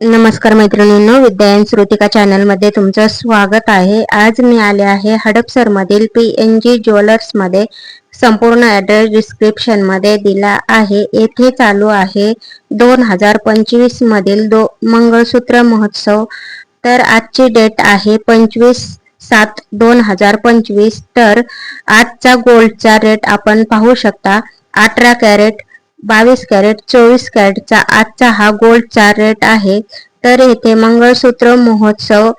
नमस्कार मैत्रिणींनो विद्यायन श्रुतिका चॅनलमध्ये तुमचं स्वागत आहे. आज मी आले आहे हडपसरमधील पी एन जी ज्वेलर्समध्ये. संपूर्ण ॲड्रेस डिस्क्रिप्शनमध्ये दिला आहे. येथे चालू आहे दोन हजार पंचवीसमधील दो मंगळसूत्र महोत्सव. तर आजची डेट आहे पंचवीस सात दोन हजार पंचवीस. तर आजचा गोल्डचा रेट आपण पाहू शकता अठरा कॅरेट बावीस कॅरेट चोवीस कॅरेटचा आजचा हा गोल्डचा रेट आहे. तर येथे मंगळसूत्र महोत्सव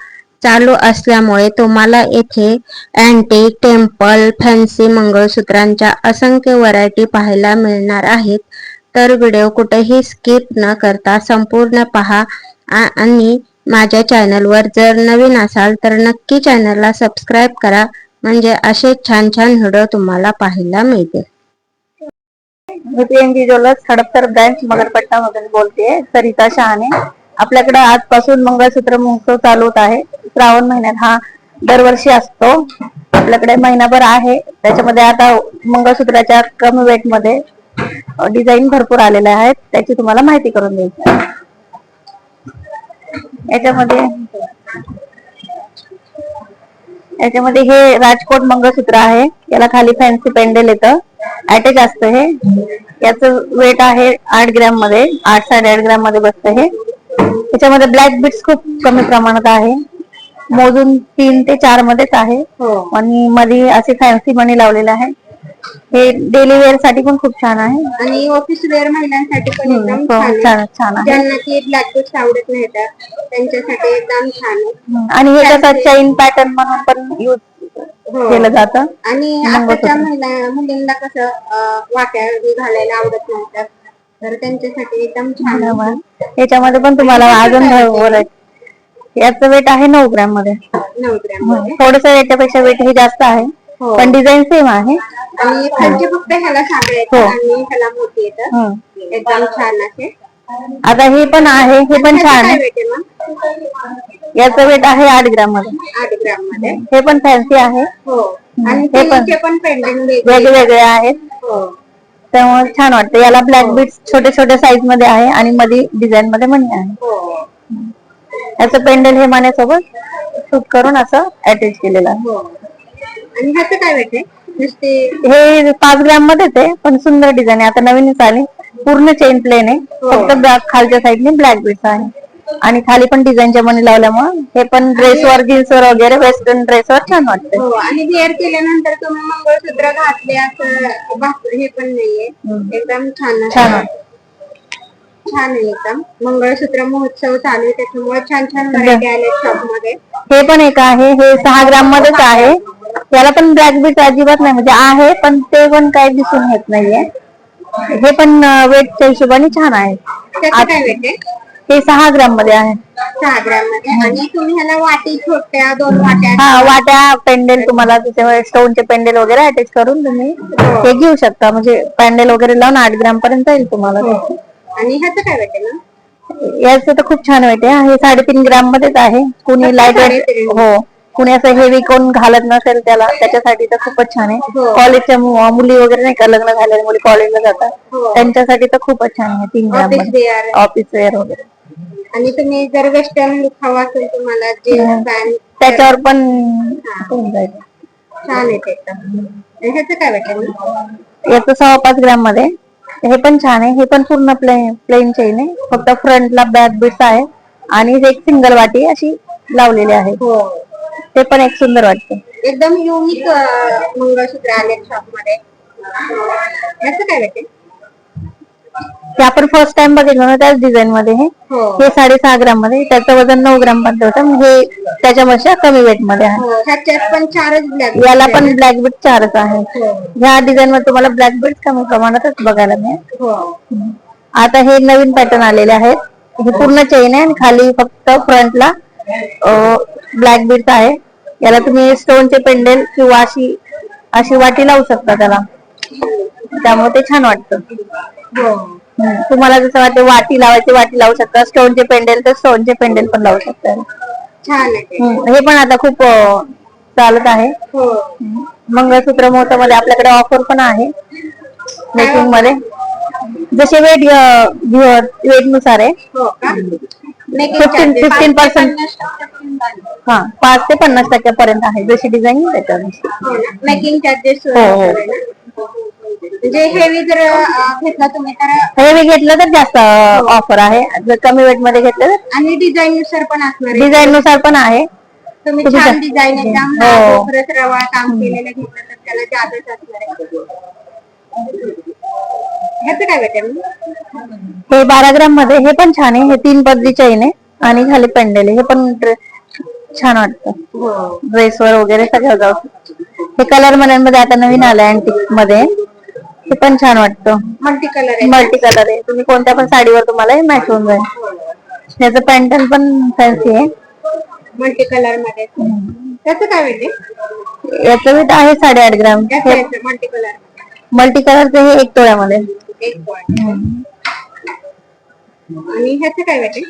चालू असल्यामुळे तुम्हाला येथे अँटी टेम्पल फॅन्सी मंगळसूत्रांच्या असंख्य व्हरायटी पाहायला मिळणार आहेत. तर व्हिडिओ कुठेही स्किप न करता संपूर्ण पहा. आ- आणि माझ्या चॅनलवर जर नवीन असाल तर नक्की चॅनलला सबस्क्राईब करा. म्हणजे असे छान छान व्हिडिओ तुम्हाला पाहायला मिळतील. मी ज्वेलर्स हडपसर ब्रँच मगरपट्टा मधून बोलते सरिता शहाणे आपल्याकडे आजपासून मंगळसूत्र महोत्सव चालू होत आहे. श्रावण महिन्यात हा दरवर्षी असतो. आपल्याकडे महिनाभर आहे. त्याच्यामध्ये आता मंगळसूत्राच्या कमी वेटमध्ये डिझाईन भरपूर आलेल्या आहेत. त्याची तुम्हाला माहिती करून द्यायची याच्यामध्ये याच्यामध्ये हे राजकोट मंगळसूत्र आहे. याला खाली फॅन्सी पेंडल येतं. अटॅच असतं हे याचं वेट आहे आठ ग्रॅममध्ये. आठ साडेआठ ग्रॅममध्ये बसतं हे. त्याच्यामध्ये ब्लॅक बीट्स खूप कमी प्रमाणात आहे. मोजून तीन ते चार मध्येच आहे. आणि मध्ये असे फॅन्सी मणी लावलेले आहे. हे डेली वेअरसाठी पण खूप छान आहे. आणि ऑफिस वेअर महिलांसाठी पण एकदम हो, छान आहे. छान छान आहे. ज्यांना की ब्लॅक बूट्स आवडत नाही तर त्यांच्यासाठी एकदम छान आहे. आणि हे कसं चैन पॅटर्न म्हणून पण युज हो. केलं जातं. आणि आताच्या महिला मुलींना कसं अं, वाट्या घालायला आवडत नाही तर तर त्यांच्यासाठी एकदम छान आहे. याच्यामध्ये पण तुम्हाला अजून भरपूर आहे याचं वेट आहे नऊ ग्रॅममध्ये नऊ ग्रॅममध्ये थोडस याच्यापेक्षा वेट हे जास्त आहे. हो. पण डिझाईन सेम आहे. आणि खालचे फक्त ह्याला साधं येतं हो. आणि ह्याला मोठी हं. एकदम छान असे. आता हे पण आहे हे पण छान काय आहे. मग याचं वेट आहे आठ ग्रॅममध्ये. आठ ग्रॅममध्ये. हे पण फॅन्सी आहे. हो. आणि हे पण. वेगळे वेगवेगळे आहेत. हो. त्यामुळे छान वाटतं. याला ब्लॅक बीट्स छोटे छोटे साईजमध्ये आहे आणि मध्ये डिझाईन मध्ये मणी आहे. हो. याचं पेंडल हे मान्यासोबत शूट करून असं अटॅच केलेलं आहे. हो. आणि ह्याचं काय weight आहे नुसते हे पाच ग्रॅम मध्येच आहे पण सुंदर डिझाईन आहे. आता नवीनच आले. पूर्ण चेन प्लेन आहे. फक्त ब्लॅक खालच्या साईडने ब्लॅक बीट्स आहे. आणि खाली पण डिझाईनच्या मनी लावल्यामुळे हे पण ड्रेसवर जीन्सवर वगैरे वेस्टर्न ड्रेसवर छान वाटते हो आणि वेअर केल्यानंतर तुम्ही मंगळसूत्र घातले असं भास- हे पण नाहीये. एकदम छान. छान वाटतं छान आहे एकदम. मंगळसूत्र महोत्सव चालू आहे त्याच्यामुळे छान छान व्हरायटी आले शॉपमध्ये हे पण एक आहे हे सहा ग्राम मध्येच आहे. याला पण ब्लॅक बीट अजिबात नाही म्हणजे आहे पण ते पण काही दिसून येत नाहीये. हे पण वेटच्या हिशोबाने छान आहे. त्याचं काय वेट आहे? हे सहा ग्राममध्ये आहे. सहा ग्रॅममध्ये आणि तुम्ही ह्याला वाटी छोट्या दोन वाट्या हा वाट्या पेंडेल तुम्हाला त्याच्यावर स्टोनचे पेंडेल वगैरे अटॅच करून तुम्ही हे. घेऊ शकता. म्हणजे पेंडेल वगैरे लावून आठ ग्राम पर्यंत येईल तुम्हाला. ते. आणि ह्याचं काय वेट आहे ना याचं तर खूप छान वाटते हे साडेतीन ग्राम मध्येच आहे. कुणी लाइट साडेतीन. हो. कुणी असं हेवी कोण घालत नसेल त्याला त्याच्यासाठी तर खूपच छान आहे. कॉलेजच्या मु- मुली वगैरे नाही का लग्न झालेल्या मुली कॉलेजला जातात. हो. त्यांच्यासाठी तर खूपच छान आहे. तीन gram office wear office wear वगैरे. आणि तुम्ही जर वेस्टर्न लुक हवा असेल तुम्हाला जीन्स पॅन्ट त्याच्यावर पण होऊन जाईल. छान आहे ते एकदम. आणि ह्याचं काय वेट आहे ना याचं सहा पाच ग्राममध्ये. हे पण छान आहे. हे पण पूर्ण प्लेन प्लेन चेन आहे. फक्त फ्रंटला बॅक बिट्स आहे. आणि एक सिंगल वाटी अशी लावलेली आहे. हो. ते पण एक सुंदर वाटते. एकदम युनिक मंगळसूत्र आले शॉपमध्ये. काय ते आपण फर्स्ट टाइम बघितलं ना त्याच डिझाईन मध्ये हे. हो. हे साडेसहा ग्राममध्ये त्याचं वजन नऊ ग्राममध्ये होतं. हे त्याच्यापेक्षा कमी वेटमध्ये आहे. हो याला पण ब्लॅक बीट चारच आहे. हो. ह्या डिझाईन मध्ये तुम्हाला ब्लॅक बीट कमी प्रमाणातच बघायला मिळेल. हो. आता हे नवीन पॅटर्न आलेले आहेत. हे पूर्ण चेन आहे आणि खाली फक्त फ्रंटला ब्लॅक बीट आहे. याला तुम्ही स्टोनचे पेंडेल किंवा अशी अशी वाटी लावू शकता त्याला. त्यामुळे ते छान वाटतं. तुम्हाला जसं वाटतं वाटी लावायची वाटी लावू शकता. स्टोनचे पेंडेल तर स्टोनचे पेंडेल पण लावू शकता. छान. हे पण आता खूप चालत आहे. हो. मंगळसूत्र महोत्सवमध्ये आपल्याकडे ऑफर पण आहे. मेकिंगमध्ये. जसे वेट वेटनुसार आहे. हो फिफ्टीन फिफ्टीन पर्सेंट हा पाच ते पन्नास टक्क्यापर्यंत आहे. जशी डिझाईन त्याच्यानुसार मेकिंग चार्जेस हो, हो. म्हणजे हेवी जर अं, घेतला तुम्ही तर हेवी घेतलं तर जास्त ऑफर आहे. जर कमी वेटमध्ये घेतलं तर आणि डिझाईन नुसार पण असणार आहे. डिझाईन नुसार पण आहे. तुम्ही तुम्ही छान जा- डिझाईन एकदम हो. परत रवाळ काम केलेलं घेतलं तर त्याला जादच असणार आहे. ह्याचं काय भेटेल? हे बारा ग्राममध्ये हे पण छान आहे. हे तीन पदरी चैन आहे. आणि खाली पेंडेल आहे. हे पण ड्रेस छान वाटतं. ड्रेसवर वगैरे सगळं जाऊ शकतं. हे कलरमध्ये आता नवीन आलंय अँटिकमध्ये. हे पण छान वाटतं. मल्टी कलर आहे मल्टी कलर आहे. तुम्ही कोणत्या पण साडीवर तुम्हाला हे मॅच होऊन जाईल. याचं पॅन्टन पण फॅन्सी आहे. मल्टी कलरमध्ये. त्याचं काय भेटेल याचं वेट आहे साडेआठ ग्राम. मल्टी कलर मल्टी कलरचं हे एक तोळ्यामध्ये. एक आणि ह्याचं काय भेटेल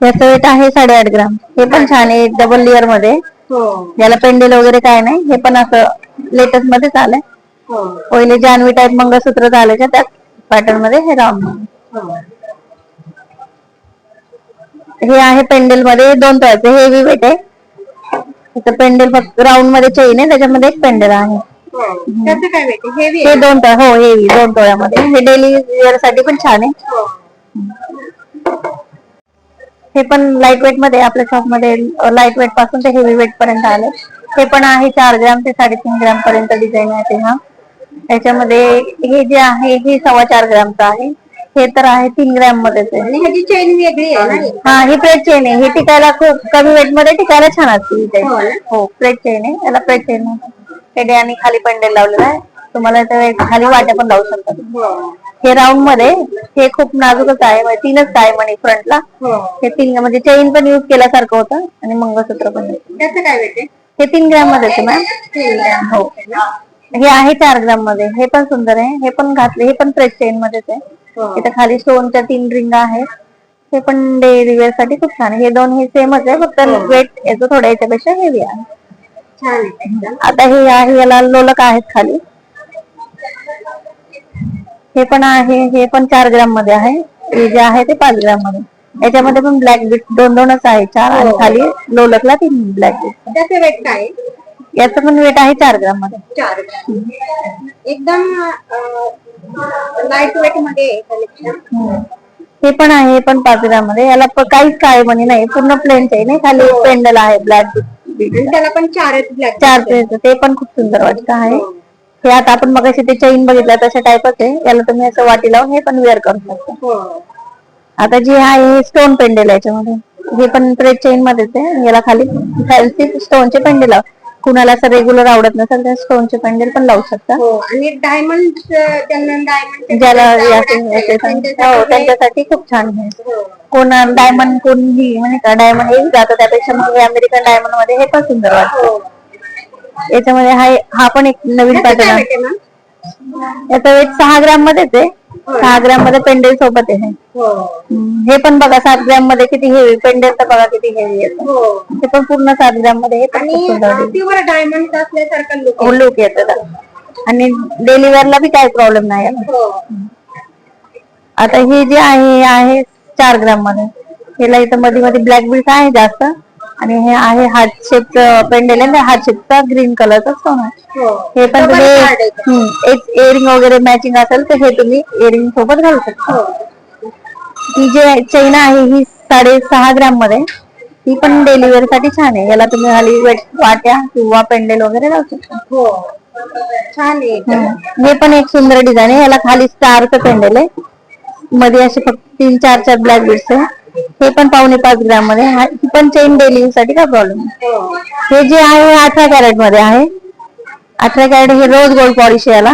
याचं वेट आहे साडेआठ ग्राम. हे पण छान आहे. डबल लेअरमध्ये. हो. याला पेंडेल वगैरे काय नाही. हे पण असं लेटेस्ट मध्येच आलंय. पहिले जानवी टाईप मंगळसूत्र चालायच्या त्याच पॅटर्नमध्ये? हे राऊंड हो. हे आहे पेंडेल मध्ये दोन तळाचे हे हेवी वेट आहे पेंडेल फक्त राऊंडमध्ये चेन आहे त्याच्यामध्ये एक पेंडेल आहे. हो. हे दोन तळ हो हेवी दोन तोळ्यामध्ये हे डेली वेअरसाठी पण छान आहे. हो. हे पण लाइट वेटमध्ये आपल्या शॉपमध्ये लाइट वेटपासून ते हेवी वेट पर्यंत आले हे पण आहे चार ग्राम ते साडेतीन ग्राम पर्यंत डिझाईन आहे ते हा. त्याच्यामध्ये हे जे आहे हे सव्वा चार ग्रामचं आहे. हे तर आहे तीन ग्राम मध्येच आहे. आणि ह्याची चेन वेगळी आहे ना? ही? हा ही प्लेट चेन आहे. हे टिकायला खूप कमी वेटमध्ये टिकायला छान असते ही. हो ना? हो प्लेट चेन आहे. याला प्लेट चेन टेडी आणि खाली पेंडेल लावलेला आहे तुम्हाला ते खाली वाट्या पण लावू शकतात हो. हे राऊंडमध्ये हे खूप नाजूकच आहे म्हणजे तीनच आहे म्हणे फ्रंटला हो. हे तीन म्हणजे चेन पण युज केल्यासारखं होतं आणि मंगळसूत्र पण. त्याचं काय भेटेल हे तीन ग्रॅममध्ये आहे मॅम हो. हे आहे चार ग्राममध्ये. हे पण सुंदर आहे. हे पण घातले. हे पण प्रेस चेन मध्येच आहे. हो. इथं खाली स्टोनच्या तीन रिंग आहेत. हे पण डेली वेअरसाठी खूप छान आहे. हे दोन हे सेमच आहे. फक्त वेट याचं थोडं याच्यापेक्षा हेवी आहे. आता हे आहे याला लोलक आहेत खाली. हे पण आहे. हे पण चार ग्राममध्ये आहे. हे जे आहे ते पाच ग्राममध्ये. याच्यामध्ये पण ब्लॅक बीट दोन दोनच आहे. चार आणि खाली लोलकला तीन ब्लॅक बीट त्याचं वेट काय? याचं पण वेट आहे चार ग्राममध्ये चार ग्रॅम. एकदम लाइट वेटमध्ये आहे. हे पण आहे हे पण पाच ग्राममध्ये याला काहीच काय म्हणे नाही पूर्ण प्लेन आहे नाही? खाली पेंडल आहे ब्लॅक त्याला पण चार पेज ते पण खूप सुंदर वाटतं आहे. हे. आता आपण मग ते चैन बघितलं तशा टाईपच आहे याला तुम्ही असं वाटी लावून हे पण वेअर करू शकता. हो. आता जे आहे हे स्टोन पेंडेल आहे याच्यामध्ये. हे पण थ्रेड चेन मध्येच आहे. याला खाली फॅन्सी स्टोनचे पेंडेल लाव. कुणाला असं रेग्युलर आवडत नसेल तर स्टोनचे पेंडेल पण लावू शकता. हो आणि डायमंड त्यांना डायमंड ज्याला हो त्यांच्यासाठी खूप छान आहे. कोण डायमंड कोण ही म्हणजे का डायमंड हे जातं त्यापेक्षा मग अमेरिकन डायमंडमध्ये हे पण सुंदर वाटतं. याच्यामध्ये हा हा पण एक नवीन पॅटर्न आहे. याचा वेट सहा ग्राम मध्येच आहे. सहा ग्राममध्ये पेंडेल सोबत आहे. हो. हे पण बघा सात ग्राममध्ये किती हेवी पेंडेल तर बघा किती हेवी येतं हो. ते पण पूर्ण सात ग्राममध्ये हे डायमंड असल्यासारखं लुक येतं. आणि डेली वेअरला बी काही प्रॉब्लेम नाही. हो. आता हे जे आहे हे आहे चार ग्राममध्ये. ह्याला इथं मध्ये मध्ये ब्लॅक बीट आहे जास्त. आणि हे आहे हार्ट शेप पेंडेल आहे हार्ट शेपचा ग्रीन कलरचा आहे हो. हे पण तुम्ही एक इयरिंग वगैरे मॅचिंग असेल तर हे तुम्ही इयरिंग सोबत घालू शकता. हो. ही जे चैन आहे ही साडे सहा ग्राममध्ये. ही पण डेली वेअरसाठी छान आहे. याला तुम्ही खाली वेट वाट्या किंवा पेंडेल वगैरे लावू शकता. हो. छान. हे पण एक सुंदर डिझाईन आहे. याला खाली स्टारचं पेंडेल आहे. मध्ये असे फक्त तीन चार चार ब्लॅक बीड्स आहे. हे पण पावणे पाच ग्राममध्ये हा- पण चेन डेली साठी काय प्रॉब्लेम हो जे आहे अठरा कॅरेटमध्ये आहे. अठरा कॅरेट हे रोज गोल्ड पॉलिश याला.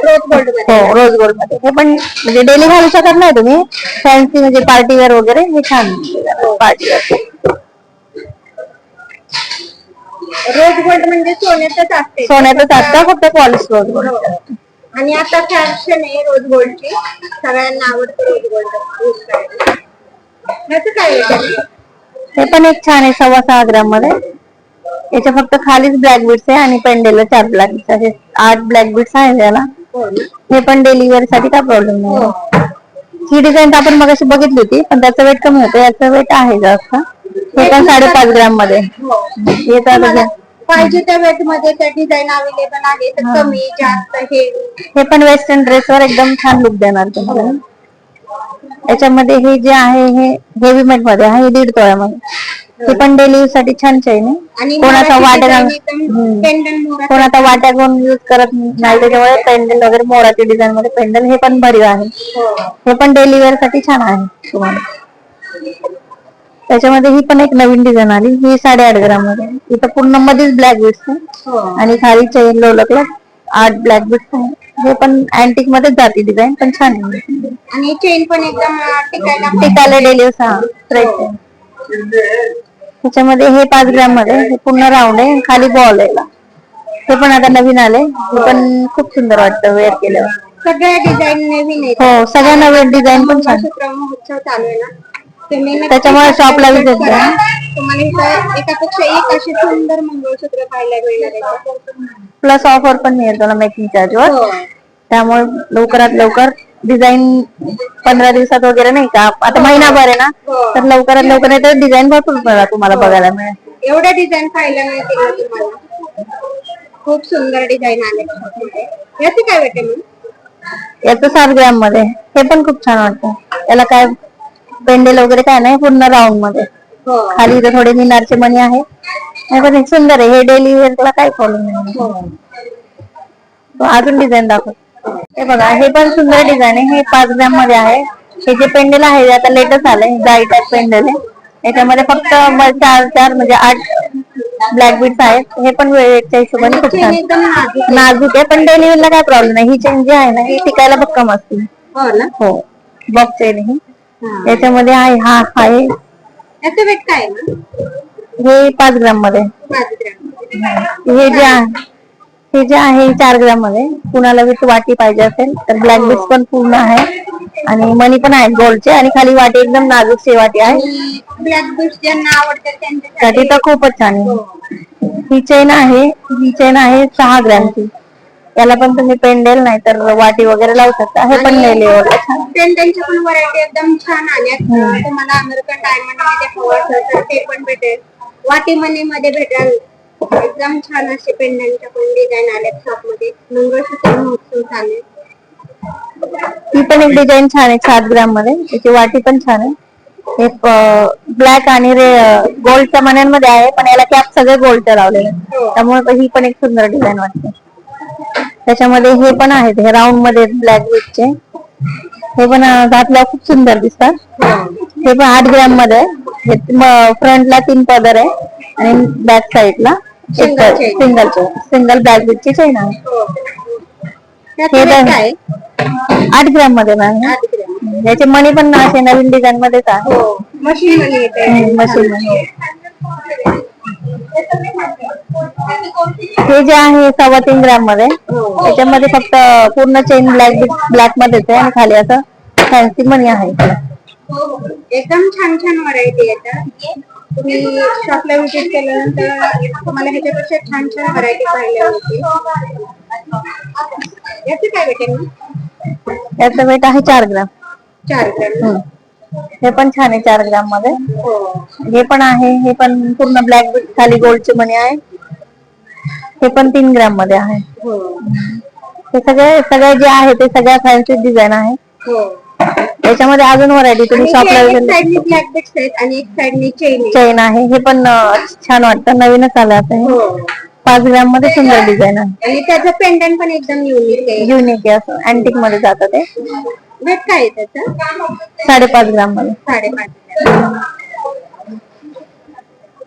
रोज गोल्ड हो रोज गोल्डमध्ये. हे पण म्हणजे डेली घालू शकत नाही तुम्ही. फॅन्सी म्हणजे पार्टी वेअर वगैरे हे छान पार्टी वेअर रोज गोल्ड म्हणजे असते. सोन्याचं असतं फक्त पॉलिश रोज गोल्ड. आणि आता फॅशन आहे रोज गोल्डची सगळ्यांना आवडते रोज गोल्ड काय आहे? हे पण एक छान आहे सव्वा सहा ग्राममध्ये याच्या फक्त खालीच ब्लॅक बीट्स आहे आणि पेंडेल चार ब्लॅक बीट्स असे आठ ब्लॅक बीट्स आहे याला हो ना? हे पण डेली वेअरसाठी काय प्रॉब्लेम नाही. ही डिझाईन आपण मग बघितली होती पण त्याचं वेट कमी होतं. याचं वेट आहे जास्त. हे पण साडेपाच ग्राममध्ये हे तुम्हाला पाहिजे त्या वेटमध्ये त्या डिझाईन अवेलेबल आहे तर. कमी जास्त हे. हे पण वेस्टर्न ड्रेसवर एकदम छान लुक देणार तुम्हाला याच्यामध्ये हे जे आहे हे हेवी मेटमध्ये आहे हे दीड तोळ्यामध्ये. हे पण डेली यूजसाठी छान चैन आहे कोणाचा वाट्या पेंडन कोण आता वाट्या कोण यूज करत नाही त्याच्यामुळे पेंडल वगैरे मोराची डिझाईन मध्ये पेंडल हे पण भरीव आहे. हे. पण डेली वेअरसाठी छान आहे तुम्हाला. त्याच्यामध्ये ही पण एक नवीन डिझाईन आली ही साडेआठ ग्राममध्ये इथं पूर्ण मध्येच ब्लॅक बीट्स आहे. आणि खाली चैन लोलकला आठ ब्लॅक बीट्स आहे. हे पण अँटिक मध्येच जाते डिझाईन पण छान आहे. आणि चेन पण एकदम टिकायला डेली हा आहे. त्याच्यामध्ये हे पाच ग्राममध्ये हे पूर्ण राऊंड आहे खाली बॉल आहे. हे पण आता नवीन आले हे पण खूप सुंदर वाटतं वेअर केल्यावर. सगळ्या डिझाईन नवीन आहेत. हो सगळ्या नवीन डिझाईन पण छान. महोत्सव चालू आहे ना? त्याच्यामुळे shop ला visit करा. तुम्हाला इथं एकापेक्षा एक अशी सुंदर मंगळसूत्र पाहायला मिळणार आहे. प्लस ऑफर पण मिळेल तुला मेकिंग चार्जवर हो. त्यामुळे लवकरात लवकर डिझाईन पंधरा दिवसात वगैरे नाही का? आता महिनाभर आहे ना? हो. तर लवकरात लवकर नाही तर डिझाईन भरपूर तुम्हाला बघायला मिळेल. एवढ्या डिझाईन पाहायला मिळतील तुम्हाला? खूप सुंदर डिझाईन आले. याचे काय वाटेल मग? याचं सात ग्रॅममध्ये. हे पण खूप छान वाटतं. याला काय पेंडेल वगैरे काय नाही पूर्ण राऊंडमध्ये. हो. खाली इथे थोडे मिनारचे मणी आहे हे पण सुंदर आहे. हे डेली वेअरला काय प्रॉब्लेम नाही. हो. अजून डिझाईन दाखव. हे बघा हे पण सुंदर डिझाईन आहे. हे पाच ग्रॅममध्ये आहे. हे जे पेंडेल आहे आता लेटेस्ट आलंय. जाई टाईप पेंडेल आहे. याच्यामध्ये फक्त चार चार म्हणजे आठ ब्लॅक बीट्स आहेत. हे पण वेळेच्या हिशोबाने खूप छान. नाजूक आहे पण डेली वेअरला काय प्रॉब्लेम नाही. ही चेन जी आहे ना ही टिकायला भक्कम असते. हो हो. बॉक्स चेन ही. हा. याच्यामध्ये आहे हा आहे. याचं वेट काय आहे मग हे पाच ग्राममध्ये. पाच ग्रॅम. हे. जे आहे हे जे आहे चार ग्राममध्ये. कुणाला विथ वाटी पाहिजे असेल तर ब्लॅक बीट्स पण पूर्ण आहे. आणि मनी पण आहेत गोल्डचे आणि खाली वाटी एकदम नाजूक सी वाटी आहे. ब्लॅक बीट्स ज्यांना आवडतात त्यांच्यासाठी. साठी तर खूपच छान आहे. ही चेन आहे ही चेन आहे सहा ग्रॅमची. याला पण तुम्ही पेंडेल नाही तर वाटी वगैरे लावू शकता. हे पण लेले छान. पेंडनच्या पण व्हरायटी एकदम छान आल्यात तुम्हाला अमेरिकन डायमंडमध्ये हवं असेल तर ते पण भेटेल. वाटी मनी मध्ये भेटेल. एकदम छान असे पेंडनच्या पण डिझाईन आल्यात शॉपमध्ये मंगळसूत्र महोत्सव चालेल ही पण एक डिझाईन छान आहे सात ग्राममध्ये त्याची वाटी पण छान आहे. हे ब्लॅक आणि रे गोल्डच्या मण्यांमध्ये आहे पण याला कॅप सगळे गोल्डचे लावलेले. हो. त्यामुळे ही पण एक सुंदर डिझाईन वाटते. त्याच्यामध्ये हे पण आहेत हे राऊंडमध्ये ब्लॅक चे. हे पण अं, घातल्यावर खूप सुंदर दिसतात. हे पण आठ ग्राममध्ये फ्रंटला तीन पदर आहे आणि बॅक साईडला. सिंगल सिंगल बॅक बीटची चेन आहे. हो. हे काय? आठ ग्राममध्ये मॅम. याचे मणी पण असे नवीन डिझाइन मध्येच आहे. हो. मशीन मशीन हे जे आहे सव्वा तीन ग्राममध्ये त्याच्यामध्ये फक्त पूर्ण चेन ब्लॅक ब्लॅक मध्येच आहे आणि खाली असं फॅन्सी मनी आहे. एकदम छान छान व्हरायटी येतात तुम्ही शॉपला विजिट केल्यानंतर तुम्हाला ह्याच्यापेक्षा छान छान व्हरायटी पाहायला मिळतील याचे काय भेटेल? याचं वेट आहे चार ग्राम. चार ग्रॅम. हे पण छान आहे चार ग्राममध्ये. हो पण आहे हे पण पूर्ण ब्लॅक खाली गोल्डचे मणी आहे. हे पण तीन ग्राममध्ये आहे. हो सगळे सगळे जे आहे ते सगळ्या फॅन्सी डिझाईन आहे. हो याच्यामध्ये अजून व्हरायटी तुम्ही शॉपला आणि एक चेन आहे. हे पण छान वाटतं. नवीनच आलं आता हे. हो. पाच ग्राममध्ये सुंदर डिझाईन आहे. आणि त्याचं पेंडंट पण एकदम युनिक आहे. युनिक आहे असं. अँटिकमध्ये जातं ते. वेट काय आहे त्याचं? साडेपाच ग्राममध्ये साडेपाच.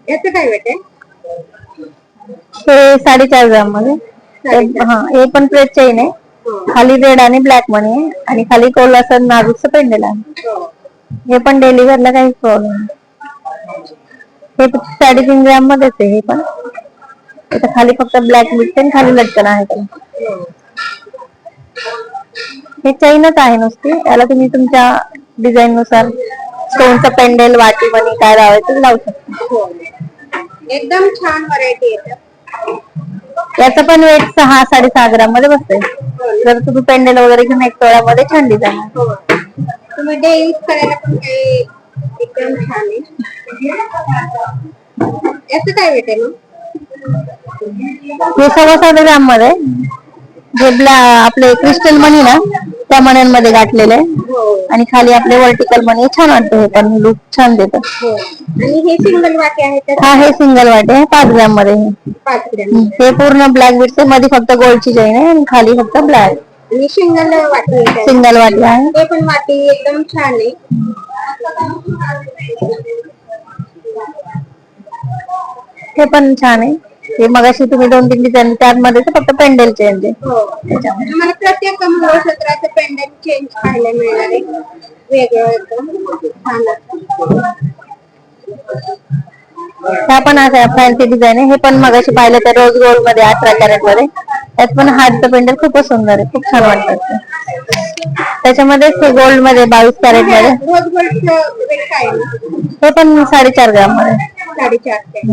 याचं काय वेट आहे? हे साडेचार ग्राममध्ये. हा हे पण प्लेट चेन आहे. हो. खाली रेड आणि ब्लॅक मनी आहे. आणि खाली कोल असं नाजूकचं पेंडेल आहे. हो. हे पण डेली वेअरला काही प्रॉब्लेम हे साडेतीन ग्राम मध्येच आहे हे पण. खाली फक्त ब्लॅक आणि खाली लटकन आहे त्याला हे चैनच आहे नुसती. याला तुम्ही तुमच्या डिझाईन नुसार स्टोनचं पेंडेल वाटी मनी काय लावायचं लावू शकता. हो. एकदम छान व्हरायटी याचं पण वेट सहा साडेसहा ग्राममध्ये बसतंय जर तुम्ही पेंडेल वगैरे घेऊन एक तोळ्यामध्ये छान डिझाईन हो. तुम्ही डे यूज करायला पण काही एकदम छान आहे. याचं काय वेट आहे मग? हे सव्वा ग्राममध्ये जे ब्लॅ आपले क्रिस्टल मनी ना त्या मण्यांमध्ये गाठलेले. आणि खाली आपले वर्टिकल मनी छान वाटतं हे पण लुक छान देतं. हो आणि हे सिंगल वाटे आहे तर हा हे सिंगल वाटे. आहे पाच ग्राममध्ये. हे. पाच ग्रॅम हे पूर्ण ब्लॅक आहे. मध्ये फक्त गोल्डची चैन आहे आणि खाली फक्त ब्लॅक आणि सिंगल वाटी आहे सिंगल वाटी आहे. ते पण वाटी एकदम छान आहे. हे पण छान आहे. हे मगाशी तुम्ही दोन तीन डिझाईन त्यामध्ये फक्त पेंडल चेंज आहे. हो. तुम्हाला प्रत्येक मंगळसूत्राचं पेंडंट चेंज पाहायला मिळणार आहे. वेगळं एकदम छान. असं. ह्या पण अशा फॅन्सी डिझाईन आहे. हे पण मगाशी पाहिलं तर रोज गोल्डमध्ये अठरा कॅरेटमध्ये त्यात पण हातचं पेंडल खूपच सुंदर आहे. खूप छान वाटतं. ते. त्याच्यामध्येच हे गोल्डमध्ये. बावीस कॅरेटमध्ये ना? हे पण साडेचार ग्राममध्ये साडेचारशे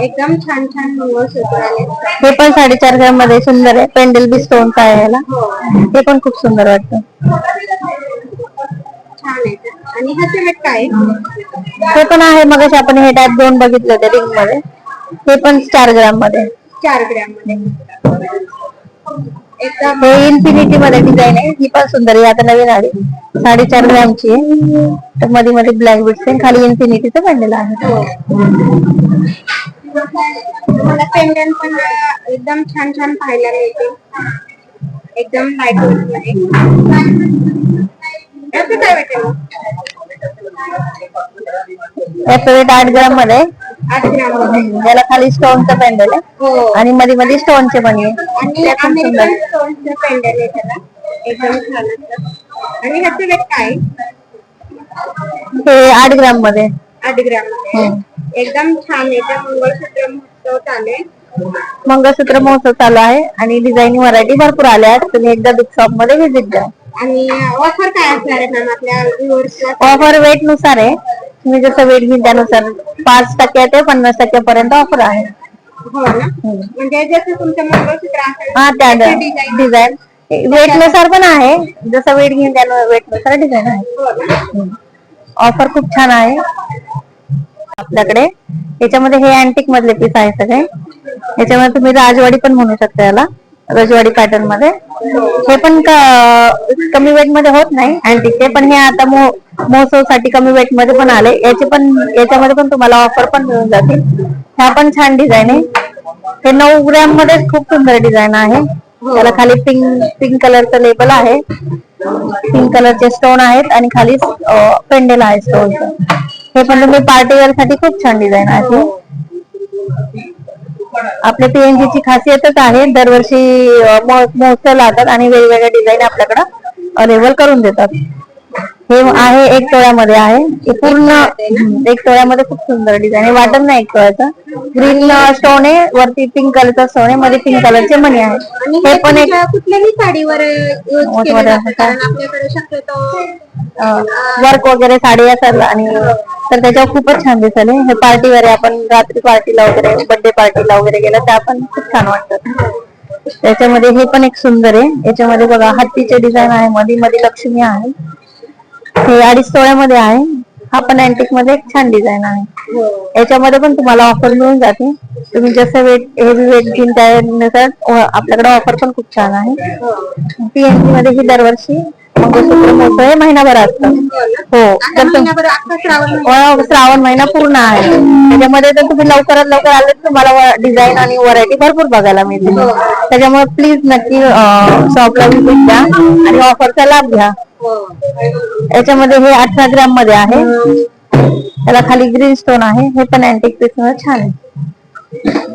एकदम छान छान मंगळसूत्र आले हे पण साडेचार ग्राममध्ये सुंदर आहे. पेंडल बी स्टोन आहे. याला हे पण खूप सुंदर वाटतं. छान आहे ते. आणि ह्याचे काय? हे पण आहे. मग आपण हे टाईप दोन बघितले होते रिंगमध्ये. हे पण चार ग्राममध्ये. चार ग्रॅममध्ये. हे इन्फिनिटी मध्ये डिझाईन आहे. ही पण सुंदर आहे. आता नवीन आली. साडेचार ग्रामची आहे. तर मध्ये मध्ये ब्लॅक बीट्स आहे. खाली इन्फिनिटीचं पेंडल आहे. मला पेंडंट पण एकदम छान छान पाहायला मिळते. एकदम लाइटमध्ये. वेट आठ ग्राममध्ये याला खाली स्टोनचं पेंडल आहे. हो. आणि मध्ये मध्ये स्टोनचे पण आहे. आणि स्टोनचं आहे त्याला. एकदम छान ह्याचं वेट काय? हे आठ ग्राममध्ये. आठ ग्रॅममध्ये एकदम छान ते मंगळसूत्र महोत्सव चालू आहे मंगळसूत्र महोत्सव चालू आहे. आणि डिझाईनिंग व्हरायटी भरपूर आल्या आहेत. तुम्ही एकदा बिग शॉपमध्ये व्हिजिट द्या आणि ऑफर काय असणार आहे मॅम आपल्या ऑफर वेटनुसार आहे. तुम्ही जसं वेट घेईल त्यानुसार पाच टक्के ते पन्नास टक्क्यापर्यंत ऑफर आहे. हो ना? म्हणजे जसं तुमचं मंगळसूत्र असेल हा त्या त्याचं design. डिझाईन वेटनुसार पण आहे. जसं वेट घेईल त्या वेटनुसार डिझाईन आहे. हो ना? ऑफर खूप छान आहे. आपल्याकडे. याच्यामध्ये हे अँटिक मधले पीस आहे सगळे. याच्यामध्ये तुम्ही राजवाडी पण म्हणू शकता याला. रजवाडी पॅटर्नमध्ये. हे पण कमी वेटमध्ये होत नाही अँटिकचे पण हे आता महोत्सवसाठी कमी वेटमध्ये पण आले. याचे पण याच्यामध्ये पण तुम्हाला ऑफर पण मिळून जातील. ह्या पण छान डिझाईन आहे. हे नऊ ग्रॅममध्ये खूप सुंदर डिझाईन आहे. त्याला खाली पिंक पिंक कलरचं लेबल आहे. पिंक कलरचे स्टोन आहेत आणि खाली पेंडेल आहे स्टोनचं हे पण तुम्ही पार्टीवेअरसाठी खूप छान डिझाईन आहे. आपल्या पीएनजी ची खासियतच आहे दरवर्षी महोत्सव लावतात आणि वेगवेगळ्या डिझाईन आपल्याकडं अवेलेबल करून देतात. हे आहे एक तोळ्यामध्ये आहे. हे पूर्ण एक तोळ्यामध्ये खूप सुंदर डिझाईन आहे. वाटत नाही एक तोळ्याचं ग्रीन स्टोन आहे वरती पिंक कलरचा स्टोन आहे मध्ये पिंक कलरचे मणी आहे. हे पण एक कुठल्याही साडीवर वर्क वगैरे साडी असेल आणि तर त्याच्यावर खूपच छान दिसेल हे. पार्टीवर आहे. आपण रात्री पार्टीला वगैरे बर्थडे पार्टीला वगैरे गेलं तर आपण खूप छान वाटतात. त्याच्यामध्ये हे पण एक सुंदर आहे. याच्यामध्ये बघा हत्तीचे डिझाईन आहे. मध्ये मध्ये लक्ष्मी आहे. हे अडीच तोळ्यामध्ये आहे. हा पण अँटिकमध्ये एक छान डिझाईन आहे. याच्यामध्ये पण तुम्हाला ऑफर मिळून जाते. तुम्ही जसं वेट हेवी वेट घेईन त्यानुसार आपल्याकडे ऑफर पण खूप छान आहे. पीएनजी मध्ये ही दरवर्षी मंगळसूत्र महोत्सव हे महिनाभर असतं हो तर महिनाभर श्रावण महिना हो, श्रावण महिना पूर्ण आहे. त्याच्यामध्ये तर तुम्ही लवकरात लवकर आले तुम्हाला डिझाईन आणि व्हरायटी भरपूर बघायला मिळते त्याच्यामुळे प्लीज नक्की शॉपला व्हिजिट द्या आणि ऑफरचा लाभ घ्या. याच्यामध्ये हे अठरा ग्राममध्ये आहे. त्याला खाली ग्रीन स्टोन आहे. हे पण अँटिक पीसमध्ये छान आहे.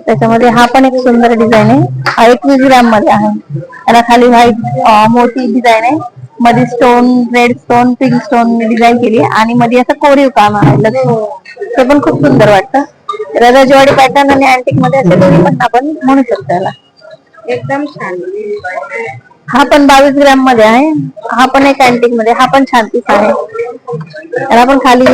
त्याच्यामध्ये हा पण एक सुंदर डिझाईन आहे. हा एकवीस ग्राममध्ये आहे. त्याला खाली व्हाईट मोठी डिझाईन आहे. मध्ये stone red stone pink stone design केली आणि मध्ये असं कोरीव काम आहे लक्ष्मी. ते पण खूप सुंदर वाटतं. रजवाडी पॅटर्न आणि अँटिकमध्ये असे दोन्ही पण आपण म्हणू शकतो त्याला एकदम छान. हा पण बावीस ग्रॅममध्ये आहे. हा पण एक अँटिकमध्ये हा पण छान पीस आहे. त्याला पण खाली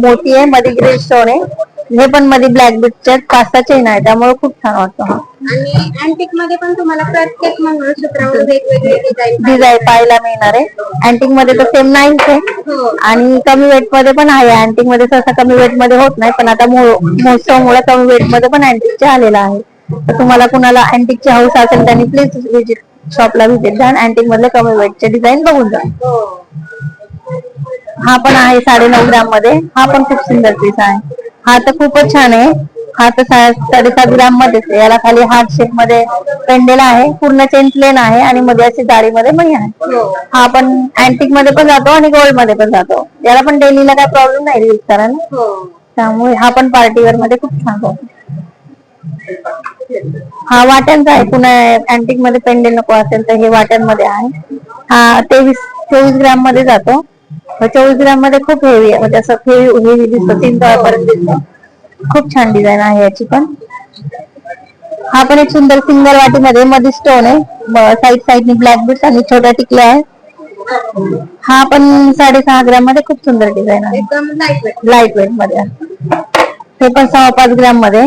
मोठी आहे मध्ये ग्रे स्टोन आहे. हे पण मध्ये ब्लॅक बीटच्या पाच सहा चेन आहे त्यामुळे खूप छान वाटतं हा. आणि अँटिकमध्ये पण तुम्हाला प्रत्येक मंगळसूत्रावर वेगवेगळे डिझाईन डिझाईन पाहायला मिळणार आहे. अँटिकमध्ये तर सेम नाहीच आहे. हो. आणि कमी वेटमध्ये पण आहे. अँटिकमध्ये सहसा कमी वेटमध्ये होत नाही पण आता महोत्सवामुळे कमी वेटमध्ये पण अँटिकचे आलेला आहे. तर तुम्हाला कुणाला अँटिकची हाऊस असेल त्यांनी प्लीज विजिट शॉपला व्हिजिट द्या अँटिक मधले कमी वेटचे डिझाईन बघून जा. हो. हा पण आहे साडे नऊ ग्राममध्ये. हा पण खूप सुंदर पीस आहे. हा तर खूपच छान आहे. हा तर साडेसात ग्राम मध्येच आहे. याला खाली हार्ट शेपमध्ये पेंडेल आहे. पूर्ण चेन प्लेन आहे आणि मध्ये अशी जाळीमध्ये मणी आहे. हा. पण अँटिकमध्ये पण जातो आणि गोल्डमध्ये पण जातो. याला पण डेलीला काय प्रॉब्लेम नाही यूज करायला हो. त्यामुळे हा पण पार्टीवेअरमध्ये खूप छान जातो हा वाट्यांचा आहे. पुन्हा अँटिकमध्ये पेंडेल नको असेल तर हे वाट्यांमध्ये आहे. हा तेवीस चोवीस ग्राममध्ये जातो. चोवीस ग्राममध्ये खूप हेवी आहे. म्हणजे असं हेवी हेवी दिसतो. तीन तळापर्यंत दिसतो. खूप छान डिझाईन आहे याची पण. हा पण एक सुंदर सिंगल वाटीमध्ये मध्ये स्टोन आहे. साईड साईडनी ब्लॅक बीट्स आणि छोट्या टिकल्या आहेत. हा पण साडेसहा ग्राममध्ये खूप सुंदर डिझाईन आहे. लाइट वेटमध्ये. हे पण सहा पाच ग्राममध्ये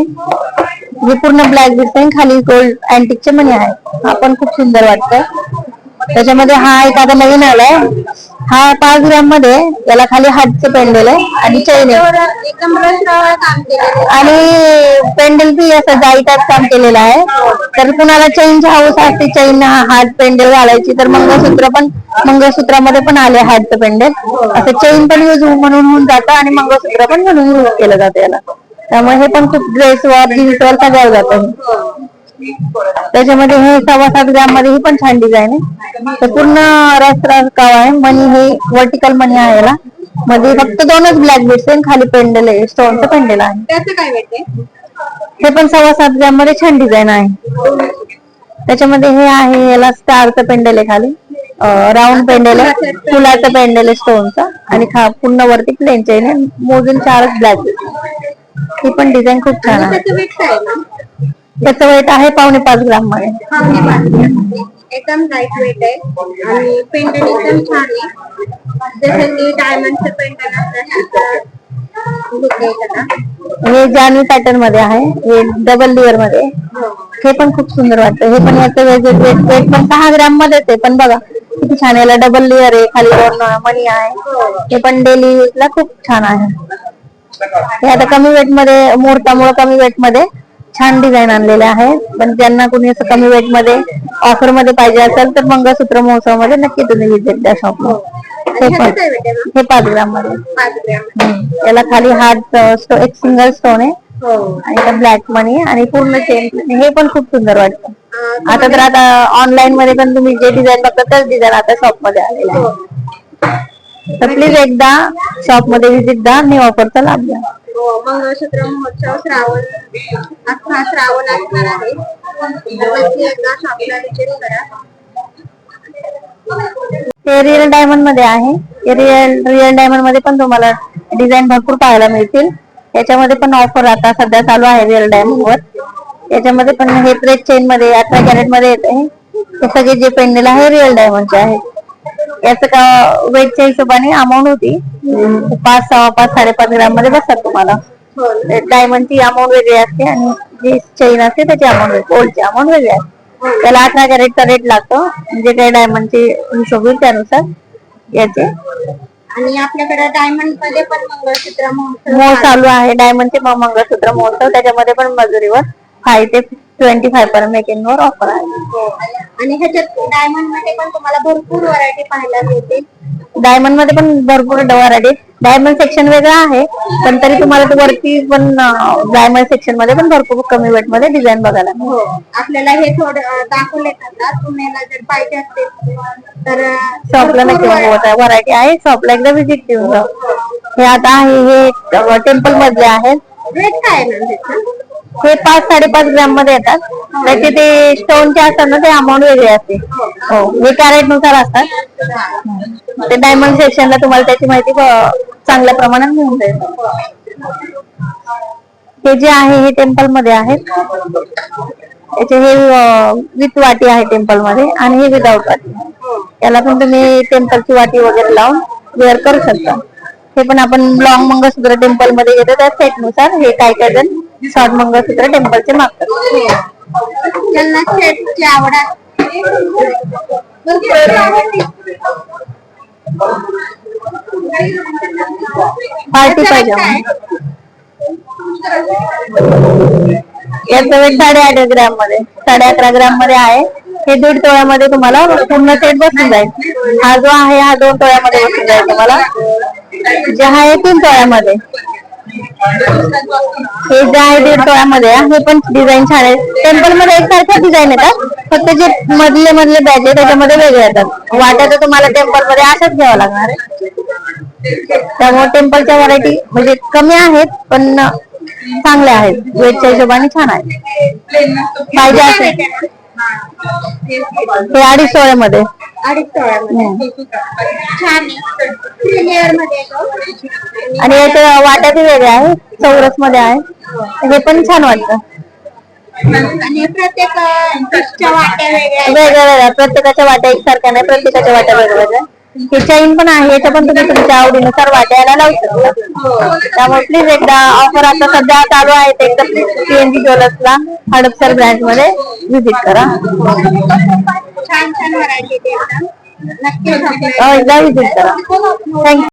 हे पूर्ण ब्लॅक बीट्स आहे खाली गोल्ड अँटिकचे मणी आहे. हा पण खूप सुंदर वाटतंय. त्याच्यामध्ये हा एक आता नवीन आलाय. हा पाच ग्राममध्ये त्याला खाली हातचे पेंडेल आहे आणि चैन आहे. आणि पेंडल बी असं जाईटात काम केलेलं आहे. तर कुणाला चैनची हाऊस असते चैन हार्ट पेंडल घालायची तर मंगळसूत्र पण मंगळसूत्रामध्ये पण आले हार्टचं पेंडल. असं चैन पण यूज म्हणून होऊन जातं आणि मंगळसूत्र पण म्हणून यूज केलं जातं याला. त्यामुळे हे पण खूप ड्रेसवर जीन्सवर सगळं जातं. त्याच्यामध्ये हे सव्वा सात ग्राममध्ये ही पण छान डिझाईन आहे. तर पूर्ण रस रस काव आहे. मनी हे वर्टिकल मनी आहे याला मध्ये फक्त दोनच ब्लॅक बीट्स आहे खाली पेंडल आहे. स्टोनचं पेंडल आहे. हे पण सव्वा सात ग्राममध्ये छान डिझाईन आहे. त्याच्यामध्ये हे आहे याला स्टारचं पेंडल आहे खाली. राऊंड पेंडल आहे. फुलाचं पेंडल आहे स्टोनचं आणि पूर्ण वरती प्लेन चेन आहे. मोजून चारच ब्लॅक ही पण डिझाईन खूप छान आहे. त्याचं वेट आहे पावणे पाच ग्राममध्ये. पावणे पाच ग्रॅम. एकदम लाइट वेट आहे. आणि पेंडल एकदम छान आहे. जसं की डायमंडचं त्याला. हे जानवी पॅटर्नमध्ये आहे. हे डबल लेअरमध्ये. हो. हे पण खूप सुंदर वाटतं. हे पण याचं वेट वेट वेट पण सहा ग्राम मध्येच आहे. पण बघा किती छान याला डबल लेअर आहे. खाली मणी आहे. हे. पण डेली ला खूप छान आहे. हे आता कमी वेटमध्ये मुहूर्तामुळे कमी वेटमध्ये छान डिझाईन आणलेले आहे पण ज्यांना कोणी असं कमी वेटमध्ये ऑफरमध्ये पाहिजे असेल तर मंगळसूत्र महोत्सवमध्ये नक्की तुम्ही विजिट द्या शॉपला हे हे पाच ग्राममध्ये. याला खाली हार्ट एक सिंगल स्टोन आहे. हो. आणि ब्लॅक मनी आणि पूर्ण चेन हे पण खूप सुंदर वाटतं. आता तर आता ऑनलाईन मध्ये पण तुम्ही जे डिझाईन बघता तेच डिझाईन आता शॉपमध्ये आलेलं हो. आहे तर प्लीज एकदा शॉपमध्ये व्हिजिट द्या. न्यू ऑफरचा लाभ घ्या हो मंगळसूत्र महोत्सव श्रावण अख्खा श्रावण असणार आहे. एकदा शॉपला विजिट करा. ते रिअल डायमंडमध्ये आहे. ते रिअल रिअल डायमंडमध्ये पण तुम्हाला डिझाईन भरपूर पाहायला मिळतील. त्याच्यामध्ये पण ऑफर आता सध्या चालू आहे रिअल डायमंड वर. त्याच्यामध्ये पण हे प्रेस चेन मध्ये अठरा कॅरेटमध्ये येत आहे हे सगळे जे पेंडल आहे रिअल डायमंडचे आहे याच का वेटच्या हिशोबाने अमाऊंट होती. पाच सहा पाच साडेपाच ग्राममध्ये बसतात तुम्हाला. डायमंडची अमाऊंट वेगळी असते आणि जी चेन असते त्याची अमाऊंट गोल्डची अमाऊंट वेगळी असते. त्याला अठरा कॅरेटचा रेट लागतो. म्हणजे काही डायमंडची हिशोब होईल त्यानुसार याचे. आणि आपल्याकडे डायमंडमध्ये पण मंगळसूत्र महोत्सव मोह चालू आहे. डायमंडचे मंगळसूत्र महोत्सव त्याच्यामध्ये पण मजुरीवर फाय ते ट्वेंटी फाय पर्यंत मेकिंगवर ऑफर आहे. आहे. आणि ह्याच्यात डायमंडमध्ये पण तुम्हाला भरपूर व्हरायटी पाहायला मिळते डायमंडमध्ये पण भरपूर व्हरायटी डायमंड सेक्शन वेगळं आहे पण तरी तुम्हाला ते वरती पण डायमंड सेक्शनमध्ये पण भरपूर कमी वेटमध्ये डिझाईन बघायला मिळेल. हो. आपल्याला हे थोडं अं, दाखवले ना तुम्हाला जर पाहिजे असतील तर अं, शॉपला भरपूर नक्की variety- व्हरायटी आहे. शॉपला एकदा व्हिजिट देऊन जा. हे आता आहे हे टेम्पल मधले आहेत. रेट काय आहे मॅम त्याचं? हे पाच साडेपाच ग्राममध्ये येतात. त्याचे ते स्टोनचे असतात ना ते अमाऊंट वेगळी असते. हो. हे कॅरेटनुसार असतात. ते डायमंड सेक्शनला तुम्हाला त्याची माहिती ब- चांगल्या प्रमाणात मिळून जाईल. हे जे आहे हे टेम्पलमध्ये आहेत. याचे हे विथ वाटी आहे टेम्पलमध्ये आणि हे विदाऊट वाटी. त्याला पण तुम्ही टेम्पलची वाटी वगैरे लावून वेअर करू शकता. हे पण आपण लॉंग मंगळसूत्र टेम्पलमध्ये घेतो त्या सेटनुसार हे काय काय जण शॉर्ट मंगळसूत्र टेम्पलचे मागतात. त्यांना सेटची आवड पार्टी पाहिजे याचं वेट साडे आठ ग्रॅममध्ये साडे अकरा ग्रॅममध्ये आहे. हे दीड तोळ्यामध्ये तुम्हाला पूर्ण सेट बसून जाईल. हा जो आहे हा दोन तोळ्यामध्ये बसून जाईल तुम्हाला. जे आहे तीन तोळ्यामध्ये हे जे आहे दीड तोळ्यामध्ये हे पण डिझाईन छान आहे. टेम्पलमध्ये एकसारख्या डिझाईन येतात. फक्त जे मधले मधले बॅच आहे त्याच्यामध्ये वेगळे येतात. वाट्या तर तुम्हाला टेम्पलमध्ये अशाच घ्यावं लागणार आहे त्यामुळे टेम्पलच्या व्हरायटी म्हणजे कमी आहेत पण चांगल्या आहेत. वेटच्या हिशोबाने छान आहेत. पाहिजे असेल. हे अडीच तोळ्यामध्ये. अडीच तोळ्यामध्ये. छान लेअरमध्ये येतो आणि याच्या वाट्या बी वेगळ्या आहे चौरसमध्ये आहे. हे पण छान वाटतं. आणि प्रत्येक वाट्या वेगळ्या. वेगळ्या वेगळ्या. प्रत्येकाच्या वाट्या एकसारख्या नाही प्रत्येकाच्या वाट्या वेगळ्या वेगळ्या हे चैन पण आहे याच्या पण तुम्ही तुमच्या आवडीनुसार वाट्याला लावू शकता. त्यामुळे प्लीज एकदा ऑफर आता सध्या चालू आहे ते एकदा प्लीज पीएनजी ज्वेलर्सला हडपसर ब्रँच मध्ये व्हिजिट करा. छान छान व्हरायटी एकदम नक्की एकदा व्हिजिट करा. थँक्यू